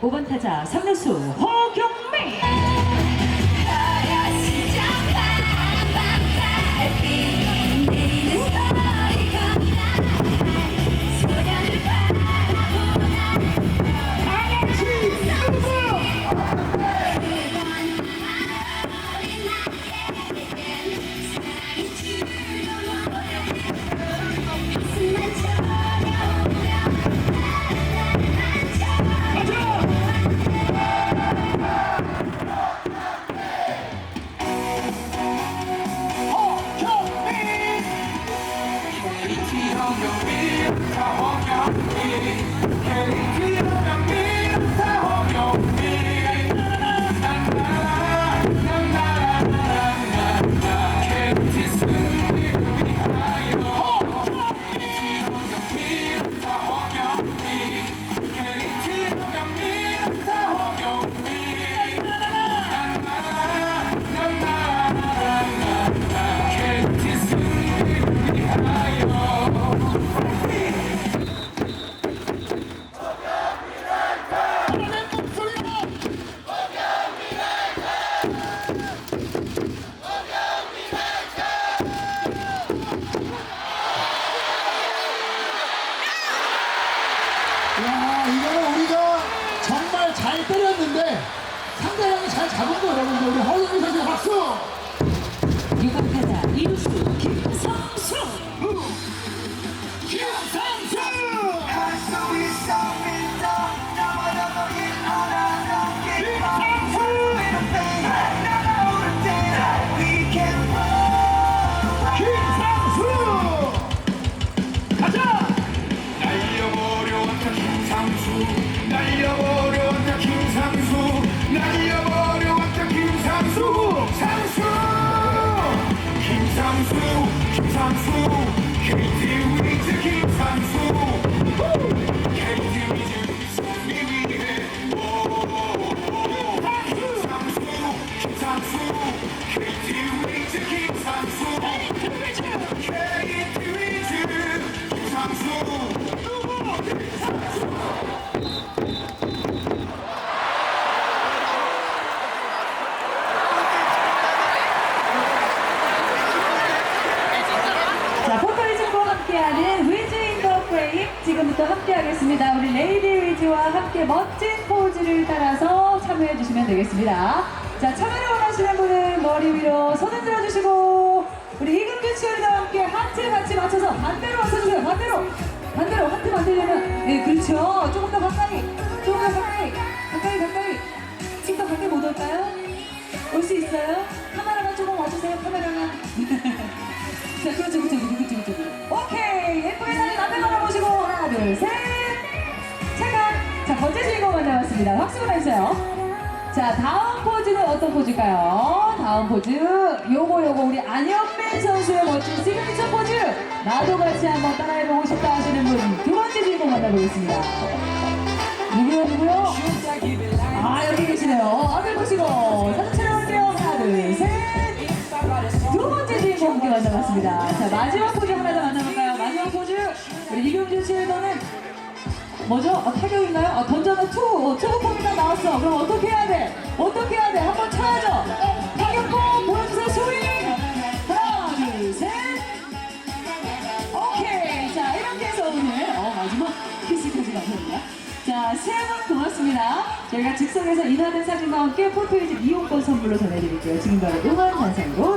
5번 타자 3루수 허경민 야, 잡은 거 여러분들 우리 허경민 선수 박수! 6번 타자 2루수 김성수! 김상수! 가자! 날려버려왔다 김상수 날려버려왔다 김상수 날려버려 지금부터 함께하겠습니다. 우리 레이디 위즈와 함께 멋진 포즈를 따라서 참여해 주시면 되겠습니다. 자, 참여를 원하시는 분은 머리 위로 손을 들어주시고 우리 이금규 치어리와 함께 하트 같이 맞춰서 반대로 맞춰주세요. 반대로 반대로 하트 만들려면 네, 그렇죠. 조금 더 가까이 조금 더 가까이 주인공 만나봤습니다. 박수 보내주세요. 자, 다음 포즈는 어떤 포즈일까요? 다음 포즈. 요거, 요거, 우리 안현민 선수의 멋진 시그니처 포즈. 나도 같이 한번 따라해보고 싶다 하시는 분. 두 번째 주인공 만나보겠습니다. 누구요, 누구요? 아, 여기 계시네요. 앞을 보시고, 사진 촬영할게요. 하나, 둘, 셋. 두 번째 주인공 함께 만나봤습니다. 자, 마지막 포즈 하나 더 만나볼까요? 마지막 포즈. 우리 이경준 씨에서는 뭐죠? 어, 타격인가요? 어, 던져는 투, 어, 투구폼이가 나왔어. 그럼 어떻게 해야 돼? 어떻게 해야 돼? 한번 쳐야죠. 타격폼 보여주세요. 스윙. 하나, 둘, 셋. 오케이. 자, 이렇게 해서 오늘, 어, 마지막 키스까지 감사합니다. 자, 세 분 고맙습니다. 저희가 즉석에서 인화된 사진과 함께 폴페이지 이용권 선물로 전해드릴게요. 지금 바로 응원 단상으로